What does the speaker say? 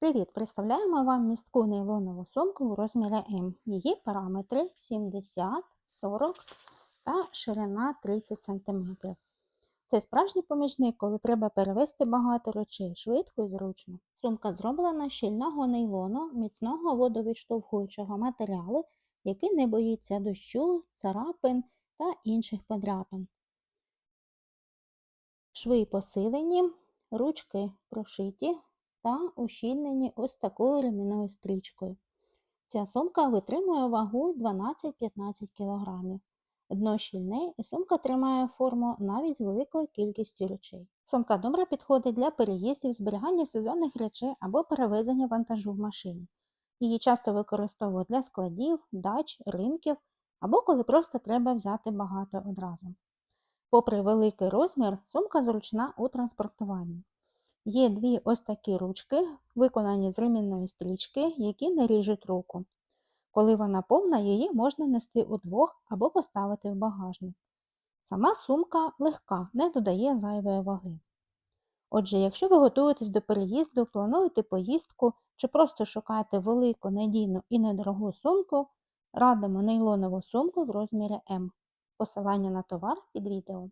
Привіт! Представляємо вам містку нейлонову сумку у розмірі М. Її параметри 70, 40 та ширина 30 см. Це справжній помічник, коли треба перевезти багато речей швидко і зручно. Сумка зроблена з щільного нейлону, міцного водовідштовхуючого матеріалу, який не боїться дощу, царапин та інших подряпин. Шви посилені, ручки прошиті та ущільнені ось такою ремінною стрічкою. Ця сумка витримує вагу 12-15 кг. Дно щільне і сумка тримає форму навіть з великою кількістю речей. Сумка добре підходить для переїздів, зберігання сезонних речей або перевезення вантажу в машині. Її часто використовують для складів, дач, ринків або коли просто треба взяти багато одразу. Попри великий розмір, сумка зручна у транспортуванні. Є дві ось такі ручки, виконані з ремінної стрічки, які не ріжуть руку. Коли вона повна, її можна нести удвох або поставити в багажник. Сама сумка легка, не додає зайвої ваги. Отже, якщо ви готуєтесь до переїзду, плануєте поїздку чи просто шукаєте велику, надійну і недорогу сумку, радимо нейлонову сумку в розмірі М. Посилання на товар під відео.